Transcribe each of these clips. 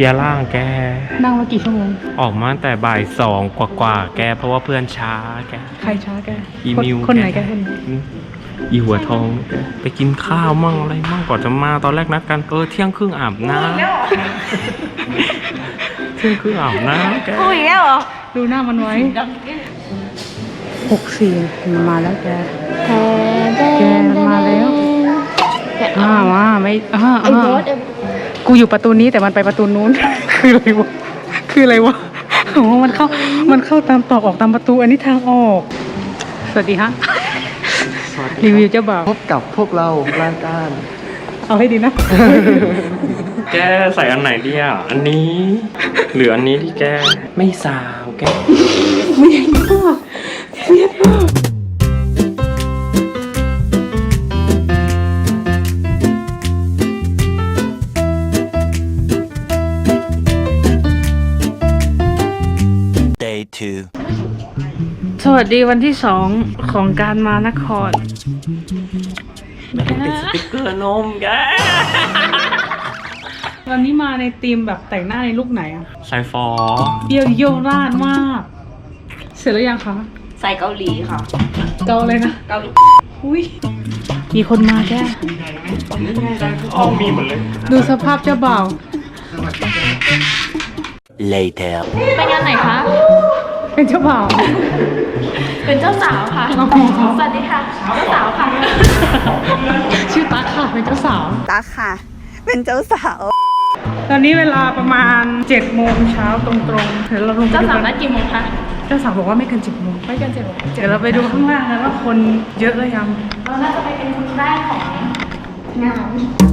ลียร์ร่างแก นั่งมากี่ชั่วโมง ออกมาตั้งแต่บ่ายสองกว่าๆแกเพราะว่าเพื่อนช้าแก ใครช้าแกอีคนมิวคนไหนแกแกคนไหนอีหัวทองแกไปกินข้าวมั่งอะไรมั่งก่อนจะมาตอนแรกนัดกันเออเที่ยงครึ่งอาบน้ำเที่ยงครึ่งอาบน้ำแกพูดอีกแล้วเหรอดูหน้ามันไว้หกสี่มันมาแล้วแก แกมาแล้ว อ้าวว่าไม่อ้าวไอ้บอสไอ้ กูอยู่ประตูนี้แต่มันไปประตูนู้น คืออะไรวะคืออะไรวะโอ้มันเข้ามันเข้าตามตอกออกตามประตูอันนี้ทางออก สวัสดีฮะรีวิวเจ้าบ่าวพบกับพวกเรารายการเอาให้ดีนะ แกใส่อันไหนดีอะ อันนี้ หรืออันนี้ที่แก ไม่สาวแก Day วัสดีวันที่สองของการมานคร ติดสติ๊กเกอร์นมแกวันนี้มาในธีมแบบแต่งหน้าในลุคไหนอะใส่ฟอเปรี้ยวโยราดมาก เสร็จแล้วยังคะใส่เกาหลีค่ะ เกาเลยนะ เกาหลีอุ้ยมีคนมาแกห้องมีหมดเลย ดูสภาพเจ้าบ่าว Later ไปงานไหนคะ เป็นเจ้าบ่าว เป็นเจ้าสาวค่ะ อ๋อ สวัสดีค่ะ เจ้าสาวค่ะ ชื่อตั๊กค่ะเป็นเจ้าสาว ตักค่ะ เป็นเจ้าสาว ตอนนี้เวลาประมาณ7จ็ดโมงเช้าตรงๆเดี๋ยวเราลงไปเจ้าดูสาวกันันดกี่โมงคะเจ้าสาวบอกว่าไม่เกินเจ็ดโมงไม่เกินเจ็ดโมงเดี๋ยวเราไปดูข้างล่างกันว่าคนเยอะหรือยัง เราน่าจะไปเป็นคนแรกของงาน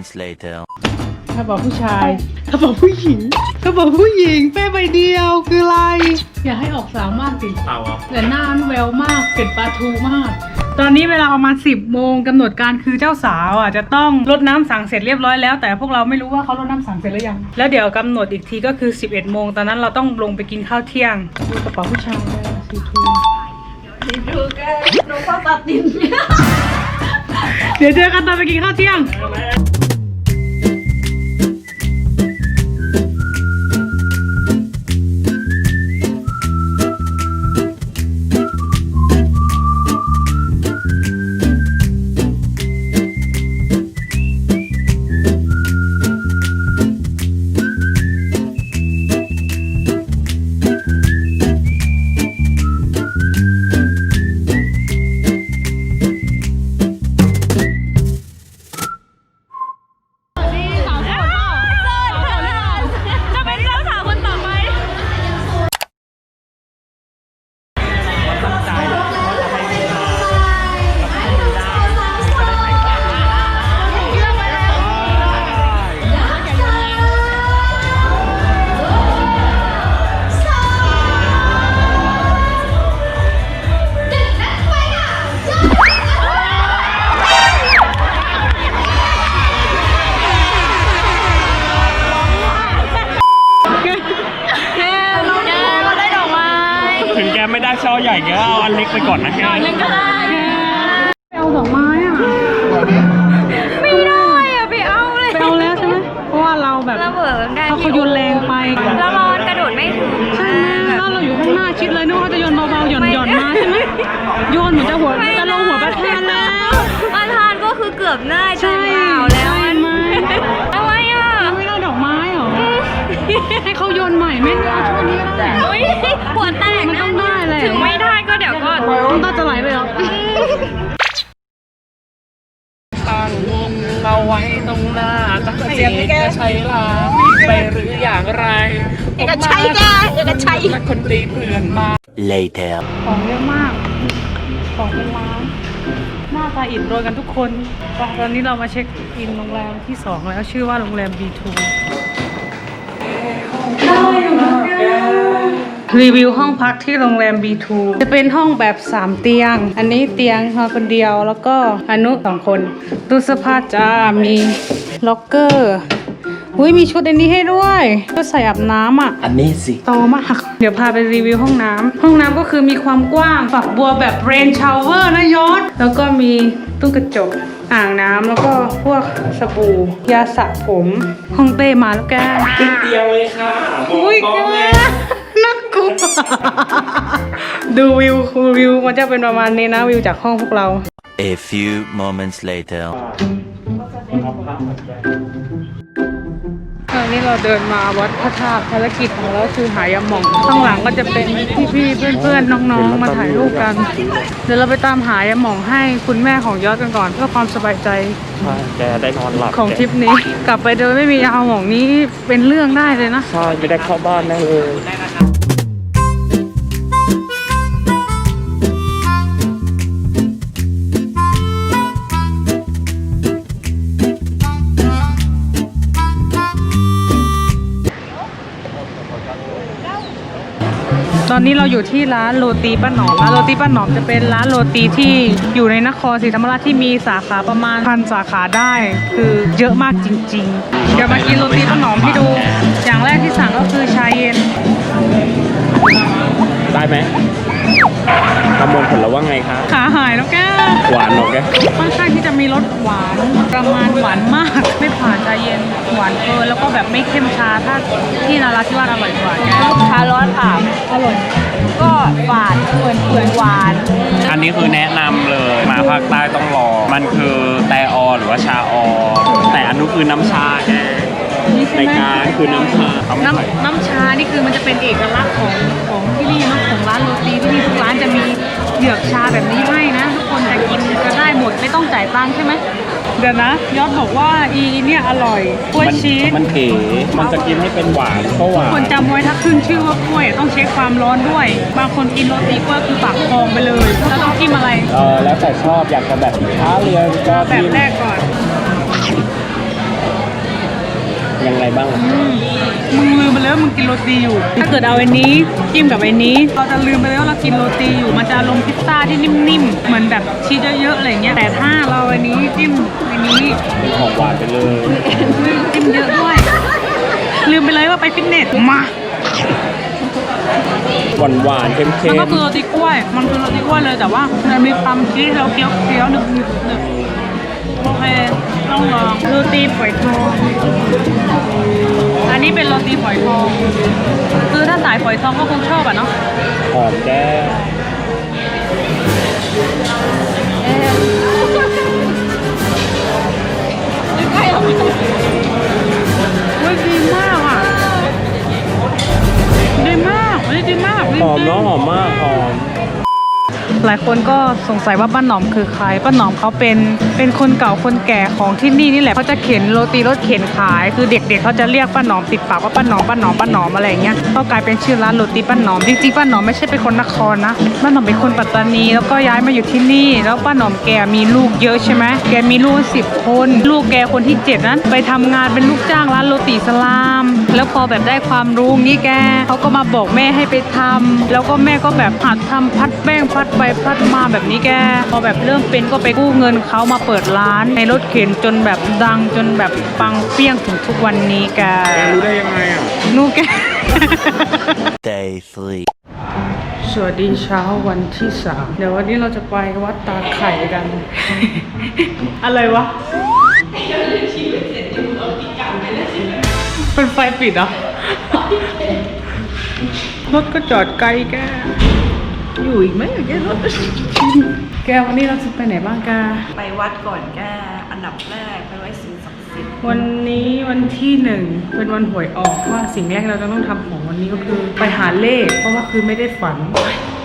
moments later ถ้าบอกผู้ชาย ถ้าบอกผู้หญิง ถ้าบอกผู้หญิงแป้ใบเดียวคืออะไร อย่าให้ออกสาวมากสิเต่าอะแต่หน้ามันแววมากเผ็ดปลาทูมาก ตอนนี้เวลาประมาณ10โมงกำหนดการคือเจ้าสาวอะจะต้องรดน้ำสั่งเสร็จเรียบร้อยแล้ว แต่พวกเราไม่รู้ว่าเขารดน้ำสั่งเสร็จหรือยัง แล้วเดี๋ยวกำหนดอีกทีก็คือ 11โมงตอนนั้นเราต้องลงไปกินข้าวเที่ยงดูกระเป๋าผู้ชายเลยสีทูดูกันหนูเข้าตัดตินเดี๋ยวเจอกันตอนไปกินข้าวเที่ยง อใหญ่แกก็เอาอันเล็กไปก่อนนะแกหนึ่งก็ได้ไปเอาดอกไม้อะ ไม่ได้อะไปเอาเลยไปเอาแล้วใช่ไหมเพราะว่าเราแบบระเบิดได้เขาเขาโยนแรงไป แล้วเรากระโดดไม่ถึงใช่ไหมถ้าเราอยู่ข้างหน้าชิดเลยนึกว่าจะโยนเบาๆหย่อนหย่อนๆมาใช่ไหมโยนเหมือนจะหัวจะลงหัวประธานแล้วประธานก็คือเกือบได้ใช่ใจเปล่าแล้วใช่ไหมทำไมอะไม่ได้ดอกไม้เหรอให้เขาโยนใหม่ไม่ได้เอาช่วงนี้ก็ได้ ก็เดี๋ยวก็น้ำตาจะไหลเลยเหรอตั้งวงเอาไว้ตรงหน้าจะให้แกใช้ลาไปหรืออย่างไรเอกชัยจ้าเอกชัยและคนตีเพื่อนมา Later ของเยอะมาก ของเป็นล้านหน้าตาอิดโรยกันทุกคนไปตอนนี้เรามาเช็คอินโรงแรมที่2แล้วชื่อว่าโรงแรม B2 ได้อยู่นะแก รีวิวห้องพักที่โรงแรม B2 จะเป็นห้องแบบ 3 เตียง อันนี้เตียงนอนคนเดียวแล้วก็อนุสองคนตู้เสื้อผ้าจ้ามีล็อกเกอร์อุ้ยมีชุดอันนี้ให้ด้วยชุดใส่อาบน้ำอะ อันนี้สิโตมาก เดี๋ยวพาไปรีวิวห้องน้ำห้องน้ำก็คือมีความกว้างฝักบัวแบบเรนชาวเวอร์นะยศแล้วก็มีตู้กระจกอ่างน้ำแล้วก็พวกสบู่ยาสระผมห้องเต้มาแล้วแกขึ้นเตียงเลยค่ะมองอุ้ยกล้แกองเลยน่า กลัวดูวิววิวมันจะเป็นประมาณนี้นะวิวจากห้องพวกเรา A few moments later. ตอนนี้เราเดินมาวัดพระธาตุภารกิจของเราคือหายาหม่อง ข้างหลังก็จะเป็นพี่ๆเพื่อนๆน้องๆ มาถ่ายรูปกัน เดี๋ยวเราไปตามหายาหม่องให้คุณแม่ของยอดกันก่อน เพื่อความสบายใจแกได้นอนหลับของทริปนี้ กลับไปโดยไม่มียาหม่องนี้เป็นเรื่องได้เลยนะ ใช่ ไม่ได้เข้าบ้านแน่เลย ตอนนี้เราอยู่ที่ร้านโรตีป้าหนอมร้านโรตีป้าหนอมจะเป็นร้านโรตีที่อยู่ในนครศรีธรรมราชที่มีสาขาประมาณพันสาขาได้ คือเยอะมากจริง ๆ เดี๋ยวมากินโรตีป้าหนอมให้ดู อย่างแรกที่สั่งก็คือชาเย็น ได้ไหม กำมลผลแล้วว่าไงคะ ขาหายแล้วแกหวานเหรอแกค่อนข้างที่จะมีรสหวานประมาณหวานมาก ไม่ผ่านชาเย็นหวานเกินแล้วก็แบบไม่เข้มชาถ้าที่นาราธิวาสอร่อยกว่าแกชาร้อนค่ะอร่อยก็หวานเหมือนเหมือนหวาน อันนี้คือแนะนำเลยมาภาคใต้ต้องลองมันคือแตออหรือว่าชาออแต่อันนู้นคือน้ำชาแก นี่ใช่ในไหมการคือน้ำชาเขาไม่ใส่น้ำน้ำชา นี่คือมันจะเป็นเอกลักษณ์ของของที่นี่เนอะของร้านโรตีที่นี่ทุกร้านจะมีเหยือกชาแบบนี้ให้นะ ทุกคนจะกินจะได้หมดไม่ต้องจ่ายตังค์ใช่ไหมเดี๋ยวนะยอดบอกว่าอีเนี่ยอร่อยกล้วยมันชีสมันเก๋มันจะกินให้เป็นหวานก็หวานคนจำไว้ถ้าขึ้นชื่อว่ากล้วยต้องเช็คความร้อนด้วย บางคนกินโรตีกล้วยคือปากพองไปเลย แล้วต้องจิ้มอะไร เออแล้วแต่ชอบอยากจะแบบท้าเรียนก็แบบจิ้มแรกก่อน ยังไงบ้าง มึงลืมไปแล้วามึงกินโรตีอยู่ ถ้าเกิดเอาอันนี้จิ้มกับอันนี้ เราจะลืมไปแล้ววาเรากินโรตีอยู่มันจะลงพิซซ่าที่นิ่มๆ เหมือนแบบชีสเยอะๆอะไรเงี้ย แต่ถ้าเราอันนี้จิ้มอันนี้เป็นของหวานไปเลย จิ้มเยอะด้วย ลืมไปเลยว่าไปฟิตเนส มา หวานหวานๆเค็มมันก็คือโรตีกล้วย มันคือโรตีกล้วยเลยแต่ว่ามันมีความชีสเราเคี้ยวเคี้ยวๆหนึบหนึบหนึบโอเคต้องลองโรตีฝอยทอง อันนี้เป็นโรตี ฝอยทอง คือถ้าสายฝอยทองก็คงชอบอะเนาะๆหอมแก้เฮ้ยดีมากอะดีมากเฮ้ยดีมากจริงๆหอมเนาะหอมมากหอม หลายคนก็สงสัยว่าป้าหนอมคือใครป้าหนอมเขาเป็นเป็นคนเก่าคนแก่ของที่นี่นี่แหละเขาจะเข็นโรตีรถเข็นขาย คือเด็กๆเขาจะเรียกป้าหนอมติดปากว่าป้าหนอมป้าหนอมป้าหนอมอะไรอย่างเงี้ยก็กลายเป็นชื่อร้านโรตีป้าหนอมจริงๆป้าหนอมไม่ใช่เป็นคนนครนะป้าหนอมเป็นคนปัตตานีแล้วก็ย้ายมาอยู่ที่นี่ แล้วป้าหนอมแกมีลูกเยอะใช่ไหมแกมีลูกสิบคน ลูกแกคนที่เจ็ดนั้น ไปทำงานเป็นลูกจ้างร้านโรตีสลาม แล้วพอแบบได้ความรู้งี้แกเขาก็มาบอกแม่ให้ไปทำแล้วก็แม่ก็แบบหัดทำพัดแป้งพัดไปพัดมาแบบนี้แกพอแบบเริ่มเป็นก็ไปกู้เงินเขามาเปิดร้านในรถเข็นจนแบบดังจนแบบปังเปี้ยงถึงทุกวันนี้แกรู้ได้ยังไงอะนูแก Day three. สวัสดีเช้าวันที่สามเดี๋ยววันนี้เราจะไปวัดตาไข่กัน อะไรวะเป็นไฟปิดเหรอรถก็จอดไกลแก อยู่อีกไหมแกรถแกวันนี้เราจะไปไหนบ้างแกไปวัดก่อนแกอันดับแรกไปไหว้สิ่งศักดิ์สิทธิ์วันนี้วันที่หนึ่งเป็นวันหวยออกว่าสิ่งแรกเราจะต้องทำของวันนี้ก็คือ ไปหาเลข เพราะว่าคือไม่ได้ฝัน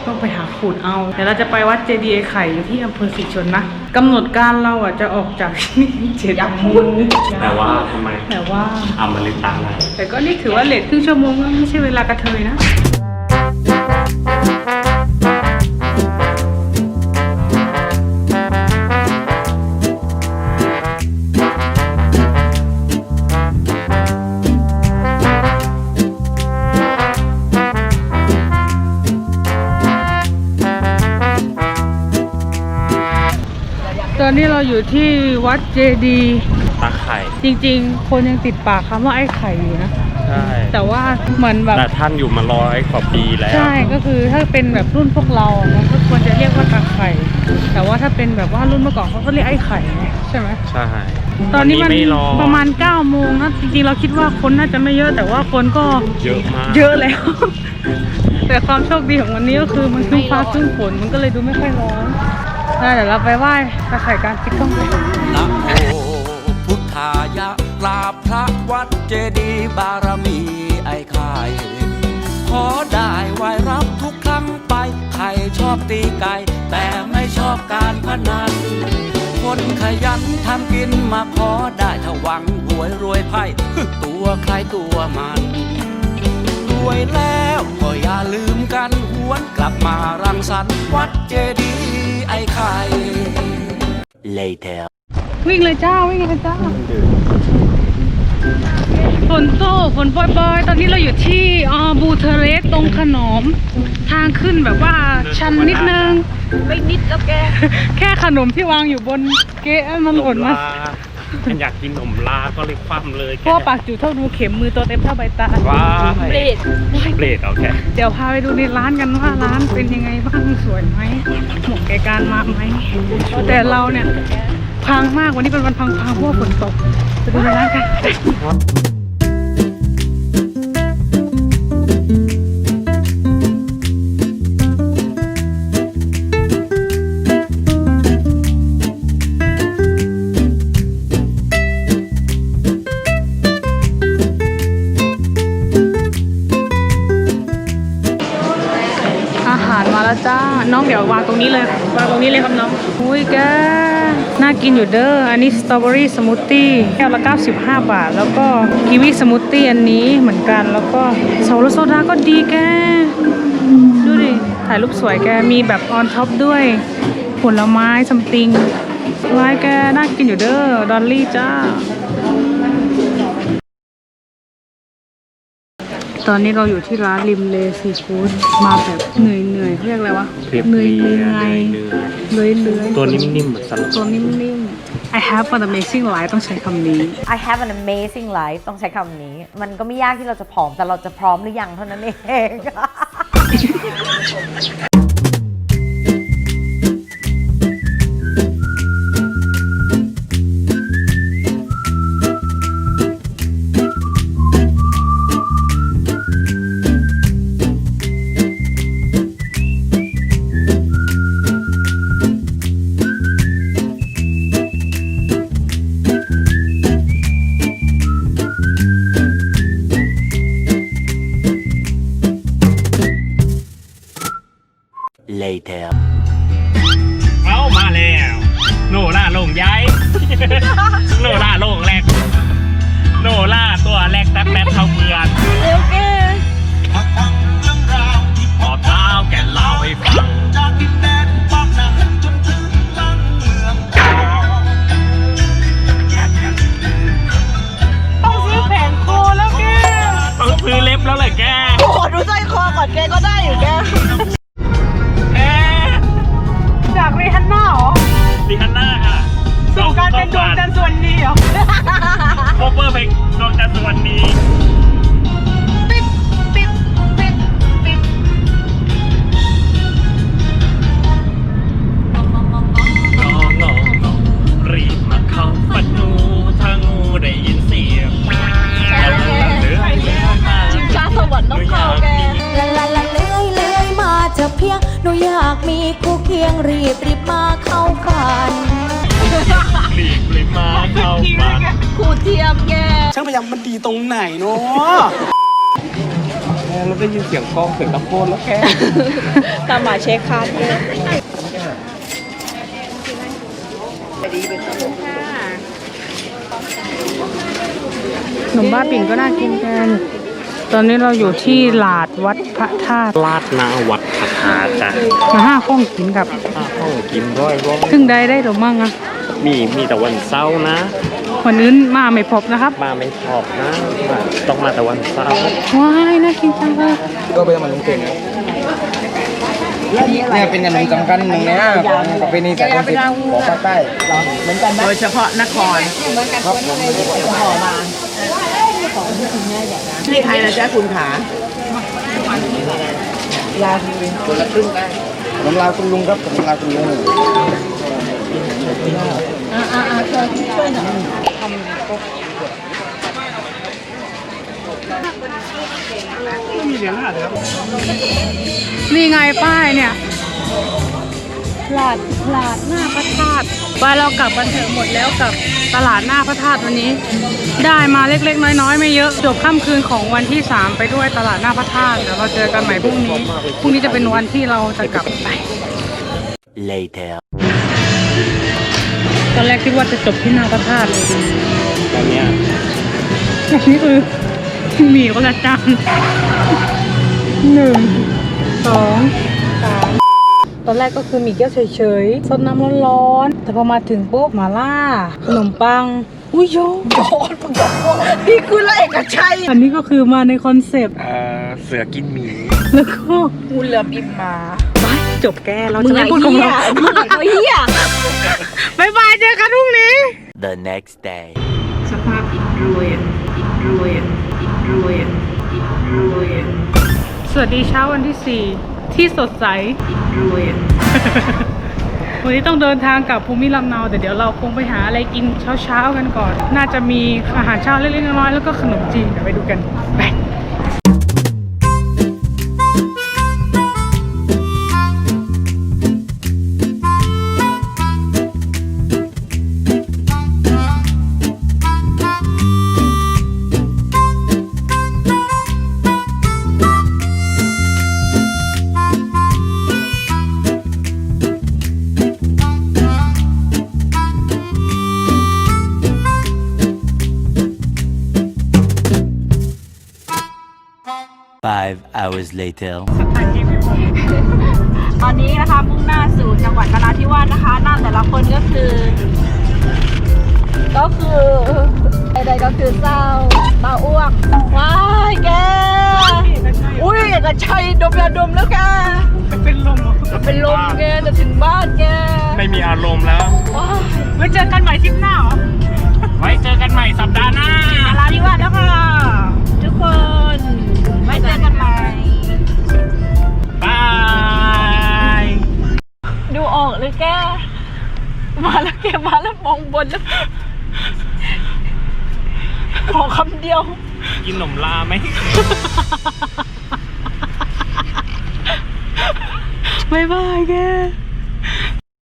ต้องไปหาขูดเอา เดี๋ยวเราจะไปวัดเจดีย์ไอ้ไข่อยู่ที่อำเภอศรีชนนะกำหนดการเราอะจะออกจากที่นี่เจ็ดโมงแต่ว่าทำไมแต่ว่าอมฤตาอะไรแต่ก็นี่ถือว่าเลทครึ่งชั่วโมงก็ไม่ใช่เวลากระเทยนะ นี้เราอยู่ที่วัดเจดีย์ตาไข่ จริงๆ คนยังติดปากคำว่าไอ้ไข่อยู่นะ ใช่แต่ว่าเหมือนแบบ แต่ท่านอยู่มาร้อยกว่าปีแล้ว ใช่ก็คือถ้าเป็นแบบรุ่นพวกเราอะมันก็ควรจะเรียกว่าตาไข่ แต่ว่าถ้าเป็นแบบว่ารุ่นเมื่อก่อนเขาก็เรียกไอ้ไข่ไงใช่ไหมใช่ ตอนนี้มันวัไม่รอประมาณ9โมงนะจริงๆเราคิดว่าคนน่าจะไม่เยอะ แต่ว่าคนก็ เยอะมาก เยอะแล้ว แต่ความโชคดีของวันนี้ก็คือมันครึ่งฟ้าครึ่งฝนมันก็เลยดูไม่ค่อยร้อนได้ เดี๋ยวเราไปไหว้ตาไข่การปิดกล้องนะโมพุทธายะกราบพระวัดเจดีย์บารมีไอ้ไข่ขอได้ไหวรับทุกครั้งไป ใครชอบตีไก่ แต่ไม่ชอบการพนัน คนขยันทำกินมาขอได้ถ้าหวังหวยรวยไพ่ตัวใครตัวมัน รวยแล้ว ก็อย่าลืมกันหวนกลับมารังสรรค์วัดเจดีย์ไอ้ไข่ Later. วิ่งเลยจ้า วิ่งเลยจ้า ฝนโตกฝนปล่อยๆ ตอนนี้เราอยู่ที่อ่าบูเทเรสตรงขนมทางขึ้นแบบว่าชันนิดนึง ไม่นิดแล้วแก แค่ขนมที่วางอยู่บนเก๊ะมันหล่นมา ฉันอยากกินขนมลาก็เลยคว่ำเลยเพราะว่าปากจุดเท่ารูเข็มมือตัวเต็มเท่าใบตาลว้าเบรดเบรดเอาแค่เดี๋ยวพาไปดูในร้านกันว่าร้านเป็นยังไงบ้างสวยไหมเหมาะแก่การมาไหมแต่เราเนี่ยพังมากวันนี้เป็นวันพังพังๆเพราะว่าฝนตกไปดูในร้านกัน น้องเดี๋ยววางตรงนี้เลยวางตรงนี้เลยครับน้องอุ้ยแกน่ากินอยู่เด้ออันนี้สตรอเบอรี่สมูทตี้แก้วละ 95 บาท แล้วก็กีวีสมูทตี้อันนี้เหมือนกันแล้วก็โซลโซดาก็ดีแกดูดิถ่ายรูปสวยแกมีแบบออนท็อปด้วย ผลไม้ซัมติงไม้แกน่ากินอยู่เด้อดอลลี่จ้า ตอนนี้เราอยู่ที่ร้านริมเลซีฟู้ดมาแบบเหนื่อยเหนื่อยๆเรียกอะไรวะเพลียเหนื่อยเหนื่อยเนื้อเหนื่อยเหนื่อยตัวนิ่มๆเหมือนสลัดตัวนิ่มๆ I have an amazing life ต้องใช้คำนี้ I have an amazing life ต้องใช้คำนี้ มันก็ไม่ยากที่เราจะผอมแต่เราจะพร้อมหรือยังเท่านั้นเอง ยายามมันดีตรงไหนเนาะเราได้ยินเสียงกล้องเสียงตะโกนแล้วแกตามหมาเช็คคาร์ดแกขนมบ้าปิ่นก็น่ากินกัน ตอนนี้เราอยู่ที่หลาดวัดพระธาตุลาดหนาวัดพระธาตุจ้ะมาห้าข้องกินกับถ้าห้องกินร้อยร้อยซึ่งได้ได้หรือมั่งอะมีมีแต่วันเสาร์นะ วันอื่นมาไม่พบนะครับ มาไม่ชอบนะมาต้องมาแต่วันเสาร์ว้ายน่ากินจังเลยก็ไปทำมันเก่งเนี่ยเป็นอย่างหนึ่งสำคัญหนึ่งในห้าของประเพณีสากลสิทธิ์ของภาคใต้โดยเฉพาะนครครับผมนี่ใครนะจ๊ะคุณขาคนละครึ่งได้ขนมลาวคุณลุงครับขนมลาวคุณลุงนี่ ไงป้ายเนี่ยตลาดตลาดหน้าพระธาตุไปเรากลับกันเถอะหมดแล้วกับตลาดหน้าพระธาตุวันนี้ ได้มาเล็ก ๆ น้อยๆไม่เยอะจบค่ำคืนของวันที่ 3 ไปด้วยตลาดหน้าพระธาตุเดี๋ยวเราเจอกันใหม่พรุ่งนี้พรุ่งนี้จะเป็นวันที่เราจะกลับไป Later. ตอนแรกคิดว่าจะจบที่หน้าพระธาตุเลยตอนเนี้ยอันนี้คือห มี่คนละจานหนึ่งสองสามตอนแรกก็คือมีเกี๊ยวเฉยๆซดน้ำร้อนๆแต่พอมาถึงปุ๊บหมาล่าขนมปังอุ้ยโยมนี่คือละเอกชัยอันนี้ก็คือมาในคอนเซปต์เออเสือกินหมีแล้วก็งูเหลือมอิมมาไปจบแกเราจะไม่พูดของเรามึงอะตัวเหี้ยบายบายเจอกันพรุ่งนี้ The next day. สภาพอิดรวยอิดรวย สวัสดีเช้าวันที่ 4 ที่สดใส วันนี้ต้องเดินทางกลับภูมิลำเนาแต่เดี๋ยวเราคงไปหาอะไรกินเช้าๆกันก่อน น่าจะมีอาหารเช้าเล็กๆน้อยๆแล้วก็ขนมจีนเดี๋ยวไปดูกันไป hours later. ตอนนี้นะคะมุ่งหน้าสู่จังหวัดนราธิวาสนะคะหน้าแต่ละคนก็คือ ก็คือใดๆก็คือเศร้าตาอ้วกว้ายแก อุ้ยเอกชัยดมยาดมแล้วแก เป็นลมเหรอเป็นลมแกจะถึงบ้านแก ไม่มีอารมณ์แล้วว้ายไว้เจอกันใหม่ทริปหน้าเหรอ ไว้เจอกันใหม่สัปดาห์หน้านราธิวาสแล้วค่ะทุกคน ไว้เจอกันใหม่ ออกเลยแก มาแล้วแกมาแล้วมองบนแล้วขอคำเดียว กินหนมลาไหมบายบายแก